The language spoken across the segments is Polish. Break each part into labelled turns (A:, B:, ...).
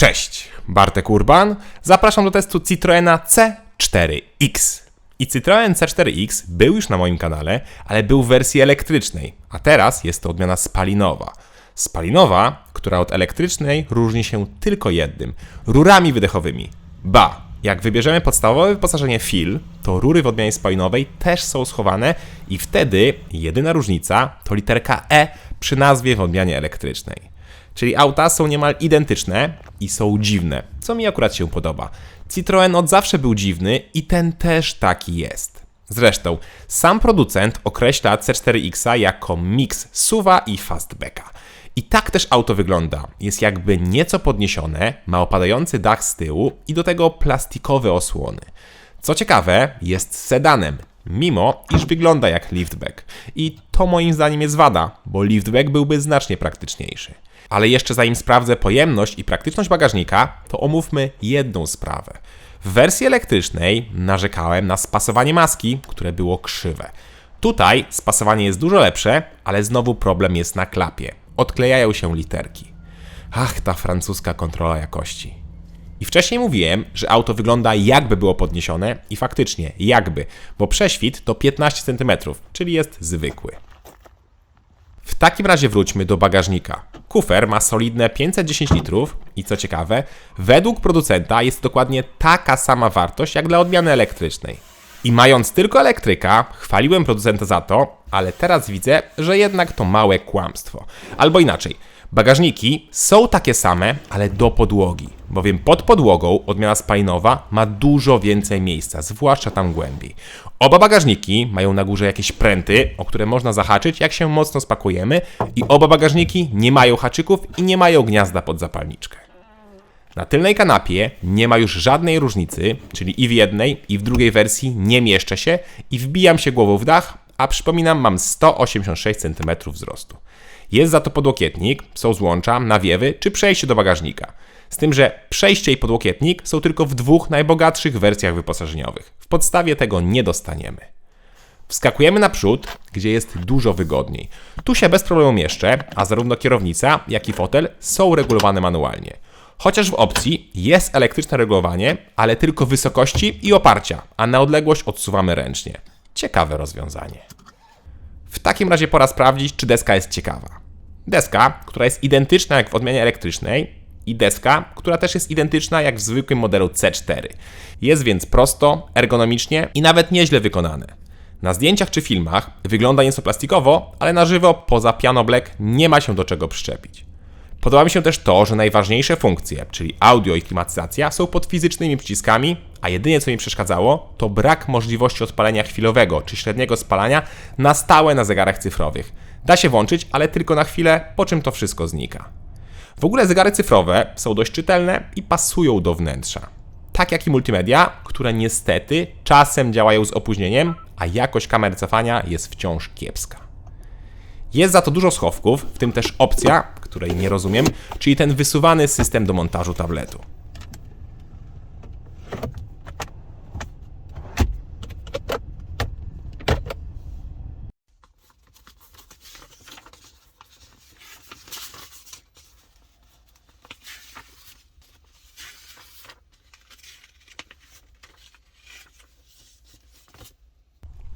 A: Cześć, Bartek Urban. Zapraszam do testu Citroena C4X. I Citroen C4X był już na moim kanale, ale był w wersji elektrycznej, a teraz jest to odmiana spalinowa. Spalinowa, która od elektrycznej różni się tylko jednym rurami wydechowymi. Ba, jak wybierzemy podstawowe wyposażenie FIL, to rury w odmianie spalinowej też są schowane i wtedy jedyna różnica to literka E przy nazwie w odmianie elektrycznej. Czyli auta są niemal identyczne i są dziwne, co mi akurat się podoba. Citroen od zawsze był dziwny i ten też taki jest. Zresztą, sam producent określa C4X jako miks suwa i fastbacka. I tak też auto wygląda. Jest jakby nieco podniesione, ma opadający dach z tyłu i do tego plastikowe osłony. Co ciekawe, jest sedanem, mimo iż wygląda jak liftback. I to moim zdaniem jest wada, bo liftback byłby znacznie praktyczniejszy. Ale jeszcze zanim sprawdzę pojemność i praktyczność bagażnika, to omówmy jedną sprawę. W wersji elektrycznej narzekałem na spasowanie maski, które było krzywe. Tutaj spasowanie jest dużo lepsze, ale znowu problem jest na klapie. Odklejają się literki. Ach, ta francuska kontrola jakości. I wcześniej mówiłem, że auto wygląda jakby było podniesione i faktycznie jakby, bo prześwit to 15 cm, czyli jest zwykły. W takim razie wróćmy do bagażnika. Kufer ma solidne 510 litrów i co ciekawe, według producenta jest dokładnie taka sama wartość jak dla odmiany elektrycznej. I mając tylko elektryka, chwaliłem producenta za to, ale teraz widzę, że jednak to małe kłamstwo. Albo inaczej, bagażniki są takie same, ale do podłogi, bowiem pod podłogą odmiana spalinowa ma dużo więcej miejsca, zwłaszcza tam głębiej. Oba bagażniki mają na górze jakieś pręty, o które można zahaczyć, jak się mocno spakujemy, i oba bagażniki nie mają haczyków i nie mają gniazda pod zapalniczkę. Na tylnej kanapie nie ma już żadnej różnicy, czyli i w jednej, i w drugiej wersji nie mieszczę się i wbijam się głową w dach, a przypominam, mam 186 cm wzrostu. Jest za to podłokietnik, są złącza, nawiewy czy przejście do bagażnika. Z tym, że przejście i podłokietnik są tylko w dwóch najbogatszych wersjach wyposażeniowych. W podstawie tego nie dostaniemy. Wskakujemy naprzód, gdzie jest dużo wygodniej. Tu się bez problemu mieszczę, a zarówno kierownica, jak i fotel są regulowane manualnie. Chociaż w opcji jest elektryczne regulowanie, ale tylko wysokości i oparcia, a na odległość odsuwamy ręcznie. Ciekawe rozwiązanie. W takim razie pora sprawdzić, czy deska jest ciekawa. Deska, która jest identyczna jak w odmianie elektrycznej, i deska, która też jest identyczna jak w zwykłym modelu C4. Jest więc prosto, ergonomicznie i nawet nieźle wykonane. Na zdjęciach czy filmach wygląda nieco plastikowo, ale na żywo poza piano black nie ma się do czego przyczepić. Podoba mi się też to, że najważniejsze funkcje, czyli audio i klimatyzacja, są pod fizycznymi przyciskami, a jedynie co mi przeszkadzało, to brak możliwości odpalenia chwilowego czy średniego spalania na stałe na zegarach cyfrowych. Da się włączyć, ale tylko na chwilę, po czym to wszystko znika. W ogóle zegary cyfrowe są dość czytelne i pasują do wnętrza. Tak jak i multimedia, które niestety czasem działają z opóźnieniem, a jakość kamery cofania jest wciąż kiepska. Jest za to dużo schowków, w tym też opcja, której nie rozumiem, czyli ten wysuwany system do montażu tabletu.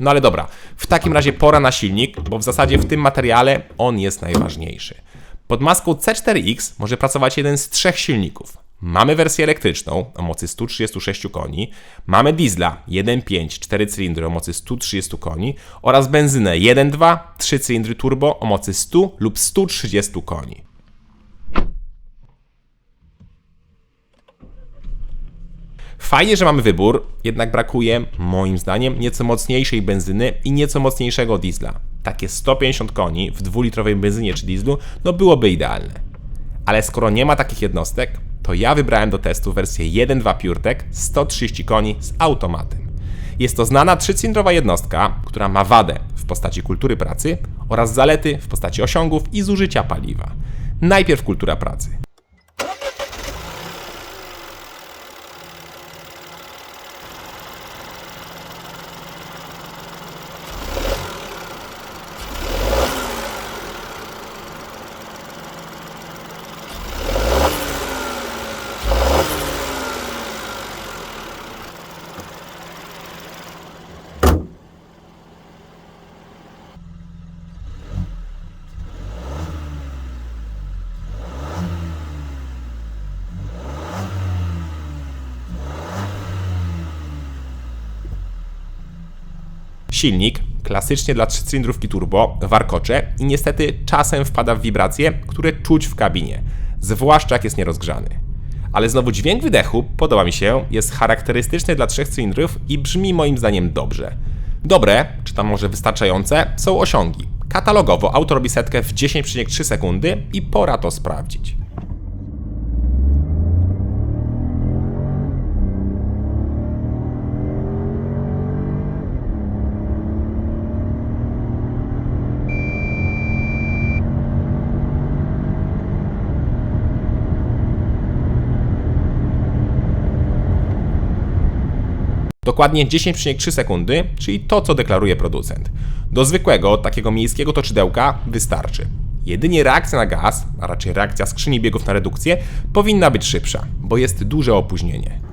A: No ale dobra, w takim razie pora na silnik, bo w zasadzie w tym materiale on jest najważniejszy. Pod maską C4X może pracować jeden z trzech silników. Mamy wersję elektryczną o mocy 136 koni, mamy diesla 1.5 4 cylindry o mocy 130 koni oraz benzynę 1.2 3 cylindry turbo o mocy 100 lub 130 koni. Fajnie, że mamy wybór, jednak brakuje, moim zdaniem, nieco mocniejszej benzyny i nieco mocniejszego diesla. Takie 150 koni w dwulitrowej benzynie czy dieslu, no byłoby idealne. Ale skoro nie ma takich jednostek, to ja wybrałem do testu wersję 1.2 PureTech 130 koni z automatem. Jest to znana trzycylindrowa jednostka, która ma wadę w postaci kultury pracy oraz zalety w postaci osiągów i zużycia paliwa. Najpierw kultura pracy. Silnik, klasycznie dla trzycylindrówki turbo, warkocze i niestety czasem wpada w wibracje, które czuć w kabinie, zwłaszcza jak jest nierozgrzany. Ale znowu dźwięk wydechu, podoba mi się, jest charakterystyczny dla trzech cylindrów i brzmi moim zdaniem dobrze. Dobre, czy tam może wystarczające, są osiągi. Katalogowo auto robi setkę w 10,3 sekundy i pora to sprawdzić. Dokładnie 10,3 sekundy, czyli to, co deklaruje producent. Do zwykłego, takiego miejskiego toczydełka wystarczy. Jedynie reakcja na gaz, a raczej reakcja skrzyni biegów na redukcję, powinna być szybsza, bo jest duże opóźnienie.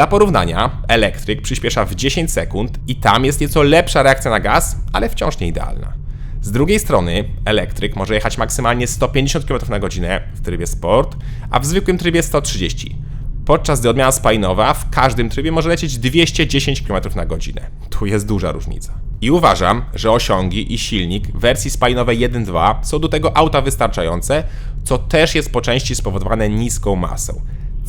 A: Dla porównania, elektryk przyspiesza w 10 sekund i tam jest nieco lepsza reakcja na gaz, ale wciąż nie idealna. Z drugiej strony, elektryk może jechać maksymalnie 150 km na godzinę w trybie sport, a w zwykłym trybie 130 podczas gdy odmiana spalinowa w każdym trybie może lecieć 210 km na godzinę. Tu jest duża różnica. I uważam, że osiągi i silnik wersji spalinowej 1.2 są do tego auta wystarczające, co też jest po części spowodowane niską masą.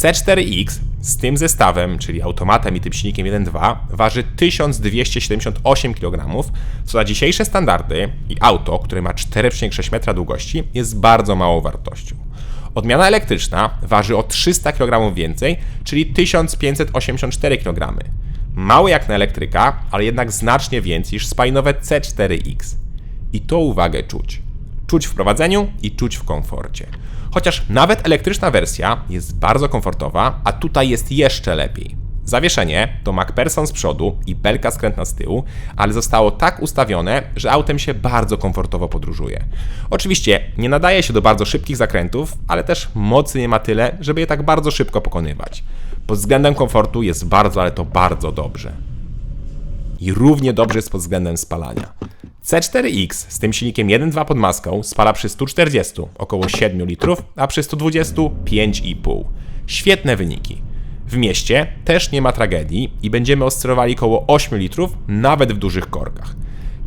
A: C4X z tym zestawem, czyli automatem i tym silnikiem 1.2, waży 1278 kg, co na dzisiejsze standardy i auto, które ma 4,6 metra długości, jest bardzo małą wartością. Odmiana elektryczna waży o 300 kg więcej, czyli 1584 kg. Mały jak na elektryka, ale jednak znacznie więcej niż spalinowe C4X. I to uwagę czuć. Czuć w prowadzeniu i czuć w komforcie. Chociaż nawet elektryczna wersja jest bardzo komfortowa, a tutaj jest jeszcze lepiej. Zawieszenie to MacPherson z przodu i belka skrętna z tyłu, ale zostało tak ustawione, że autem się bardzo komfortowo podróżuje. Oczywiście nie nadaje się do bardzo szybkich zakrętów, ale też mocy nie ma tyle, żeby je tak bardzo szybko pokonywać. Pod względem komfortu jest bardzo, ale to bardzo dobrze. I równie dobrze jest pod względem spalania. C4X z tym silnikiem 1.2 pod maską spala przy 140 około 7 litrów, a przy 120 5,5. Świetne wyniki. W mieście też nie ma tragedii i będziemy oscylowali około 8 litrów, nawet w dużych korkach.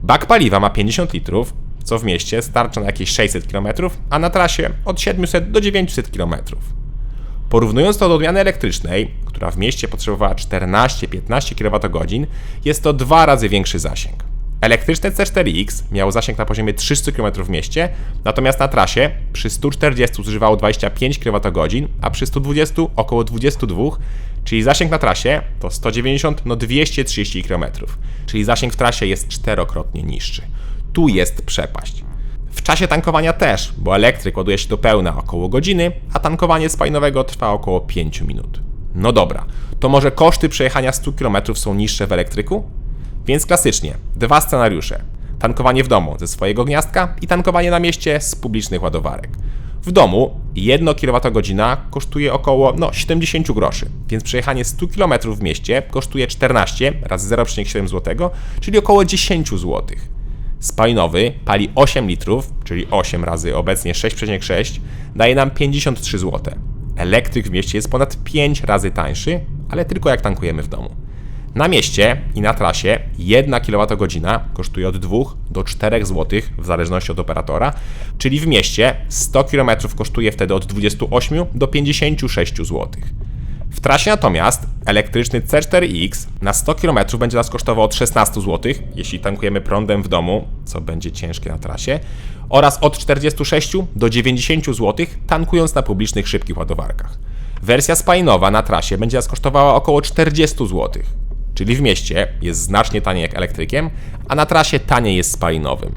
A: Bak paliwa ma 50 litrów, co w mieście starcza na jakieś 600 km, a na trasie od 700 do 900 km. Porównując to do odmiany elektrycznej, która w mieście potrzebowała 14-15 kWh, jest to dwa razy większy zasięg. Elektryczne C4X miało zasięg na poziomie 300 km w mieście, natomiast na trasie przy 140 zużywało 25 kWh, a przy 120 około 22, czyli zasięg na trasie to 190 no 230 km, czyli zasięg w trasie jest czterokrotnie niższy. Tu jest przepaść. W czasie tankowania też, bo elektryk ładuje się do pełna około godziny, a tankowanie spalinowego trwa około 5 minut. No dobra, to może koszty przejechania 100 km są niższe w elektryku? Więc klasycznie, dwa scenariusze. Tankowanie w domu ze swojego gniazdka i tankowanie na mieście z publicznych ładowarek. W domu 1 kWh kosztuje około no, 70 groszy, więc przejechanie 100 km w mieście kosztuje 14 razy 0,7 zł, czyli około 10 zł. Spalinowy pali 8 litrów, czyli 8 razy obecnie 6,6, daje nam 53 zł. Elektryk w mieście jest ponad 5 razy tańszy, ale tylko jak tankujemy w domu. Na mieście i na trasie 1 kWh kosztuje od 2 do 4 zł w zależności od operatora, czyli w mieście 100 km kosztuje wtedy od 28 do 56 zł. W trasie natomiast elektryczny C4X na 100 km będzie nas kosztował od 16 zł, jeśli tankujemy prądem w domu, co będzie ciężkie na trasie, oraz od 46 do 90 zł tankując na publicznych szybkich ładowarkach. Wersja spalinowa na trasie będzie nas kosztowała około 40 zł, czyli w mieście jest znacznie taniej jak elektrykiem, a na trasie taniej jest spalinowym.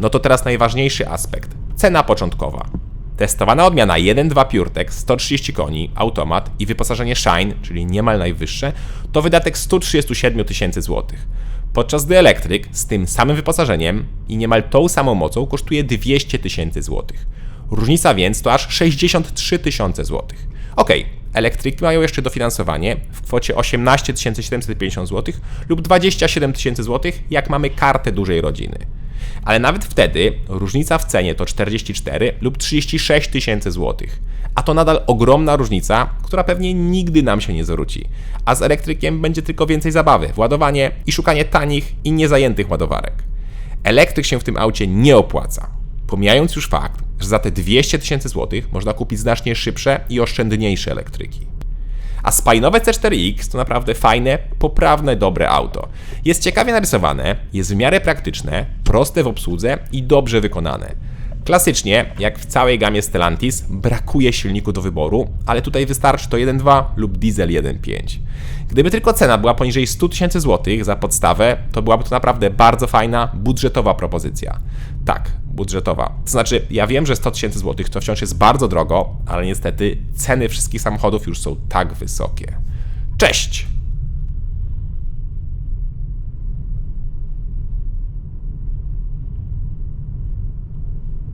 A: No to teraz najważniejszy aspekt cena początkowa. Testowana odmiana 1.2 PureTech, 130 koni, automat i wyposażenie Shine, czyli niemal najwyższe, to wydatek 137 tysięcy złotych. Podczas gdy Electric z tym samym wyposażeniem i niemal tą samą mocą kosztuje 200 tysięcy złotych. Różnica więc to aż 63 tysiące złotych. Okej, Electric mają jeszcze dofinansowanie w kwocie 18 750 zł lub 27 tysięcy złotych, jak mamy kartę dużej rodziny. Ale nawet wtedy różnica w cenie to 44 lub 36 tysięcy złotych. A to nadal ogromna różnica, która pewnie nigdy nam się nie zwróci. A z elektrykiem będzie tylko więcej zabawy, władowanie i szukanie tanich i niezajętych ładowarek. Elektryk się w tym aucie nie opłaca. Pomijając już fakt, że za te 200 tysięcy złotych można kupić znacznie szybsze i oszczędniejsze elektryki. A spalinowe C4X to naprawdę fajne, poprawne, dobre auto. Jest ciekawie narysowane, jest w miarę praktyczne, proste w obsłudze i dobrze wykonane. Klasycznie, jak w całej gamie Stellantis, brakuje silniku do wyboru, ale tutaj wystarczy to 1.2 lub diesel 1.5. Gdyby tylko cena była poniżej 100 tysięcy złotych za podstawę, to byłaby to naprawdę bardzo fajna, budżetowa propozycja. Tak, budżetowa. To znaczy, ja wiem, że 100 tysięcy złotych to wciąż jest bardzo drogo, ale niestety ceny wszystkich samochodów już są tak wysokie. Cześć!